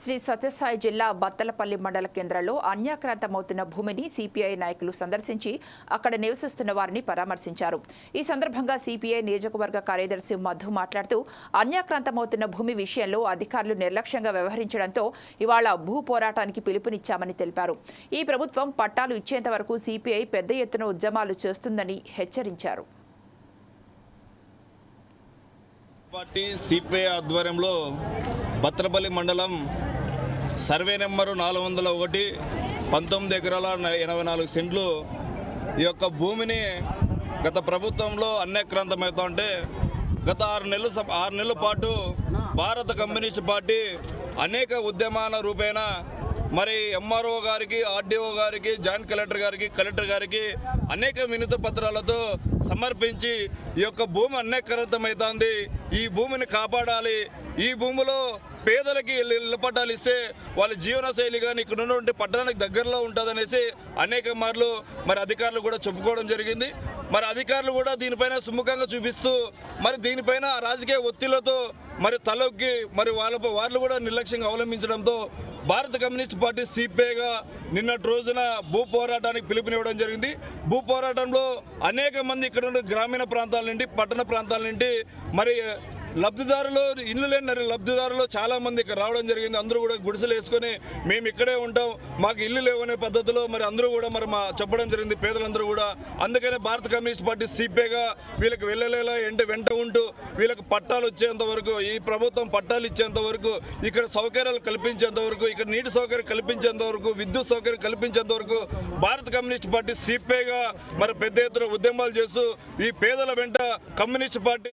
శ్రీ సత్యసాయి జిల్లా బత్తలపల్లి మండల కేంద్రంలో అన్యాక్రాంతమవుతున్న భూమిని సిపిఐ నాయకులు సందర్శించి అక్కడ నివసిస్తున్న వారిని పరామర్శించారు. ఈ సందర్భంగా సిపిఐ నియోజకవర్గ కార్యదర్శి మధు మాట్లాడుతూ అన్యాక్రాంతమవుతున్న భూమి విషయంలో అధికారులు నిర్లక్ష్యంగా వ్యవహరించడంతో ఇవాళ భూ పోరాటానికి పిలుపునిచ్చామని తెలిపారు. ఈ ప్రభుత్వం పట్టాలు ఇచ్చేంత వరకు సిపిఐ పెద్ద ఎత్తున ఉద్యమాలు చేస్తుందని హెచ్చరించారు. పార్టీ సిపిఐ ఆధ్వర్యంలో భద్రపల్లి మండలం సర్వే నెంబరు నాలుగు వందల ఒకటి పంతొమ్మిది ఎకరాల ఎనభై నాలుగు సెంట్లు. ఈ యొక్క భూమిని గత ప్రభుత్వంలో అన్యక్రాంతమవుతా ఉంటే గత ఆరు నెలలు ఆరు నెలల పాటు భారత కమ్యూనిస్ట్ పార్టీ అనేక ఉద్యమాల రూపేణ మరి ఎంఆర్ఓ గారికి ఆర్డీఓ గారికి జాయింట్ కలెక్టర్ గారికి కలెక్టర్ గారికి అనేక వినూత పత్రాలతో సమర్పించి ఈ యొక్క భూమి అన్యకరితమవుతోంది ఈ భూమిని కాపాడాలి. ఈ భూమిలో పేదలకి ఇళ్ళ పట్టాలు ఇస్తే వాళ్ళ జీవనశైలి కానీ ఇక్కడ ఉన్నటువంటి పట్టణానికి దగ్గరలో ఉంటుందనేసి అనేక మార్లు మరి అధికారులు కూడా చెప్పుకోవడం జరిగింది. మరి అధికారులు కూడా దీనిపైన సుముఖంగా చూపిస్తూ మరి దీనిపైన రాజకీయ ఒత్తిళ్ళతో మరి తలొక్కి మరి వాళ్ళ వాళ్ళు కూడా నిర్లక్ష్యంగా అవలంబించడంతో భారత కమ్యూనిస్ట్ పార్టీ సిపిఐగా నిన్నటి రోజున భూ పోరాటానికి పిలుపునివ్వడం జరిగింది. భూ పోరాటంలో అనేక మంది ఇక్కడ ఉన్న గ్రామీణ ప్రాంతాల నుండి పట్టణ ప్రాంతాల నుండి మరి లబ్ధిదారులు ఇల్లు లేని లబ్ధిదారులు చాలా మంది ఇక్కడ రావడం జరిగింది. అందరూ కూడా గుడిసెలు వేసుకొని మేము ఇక్కడే ఉంటాం. మాకు ఇల్లు లేవనే పద్ధతిలో మరి అందరూ కూడా మరి మా చెప్పడం జరిగింది. పేదలందరూ కూడా. అందుకనే భారత కమ్యూనిస్ట్ పార్టీ సిపిఐగా వీళ్ళకి వెళ్ళలేలా ఎంట వెంట ఉంటూ వీళ్ళకి పట్టాలు వచ్చేంత వరకు ఈ ప్రభుత్వం పట్టాలు ఇచ్చేంత వరకు ఇక్కడ సౌకర్యాలు కల్పించేంత వరకు ఇక్కడ నీటి సౌకర్యం కల్పించేంత వరకు విద్యుత్ సౌకర్యం కల్పించేంత వరకు భారత కమ్యూనిస్ట్ పార్టీ సిపిఐగా మరి పెద్ద ఎత్తున ఉద్యమాలు చేస్తూ ఈ పేదల వెంట కమ్యూనిస్ట్ పార్టీ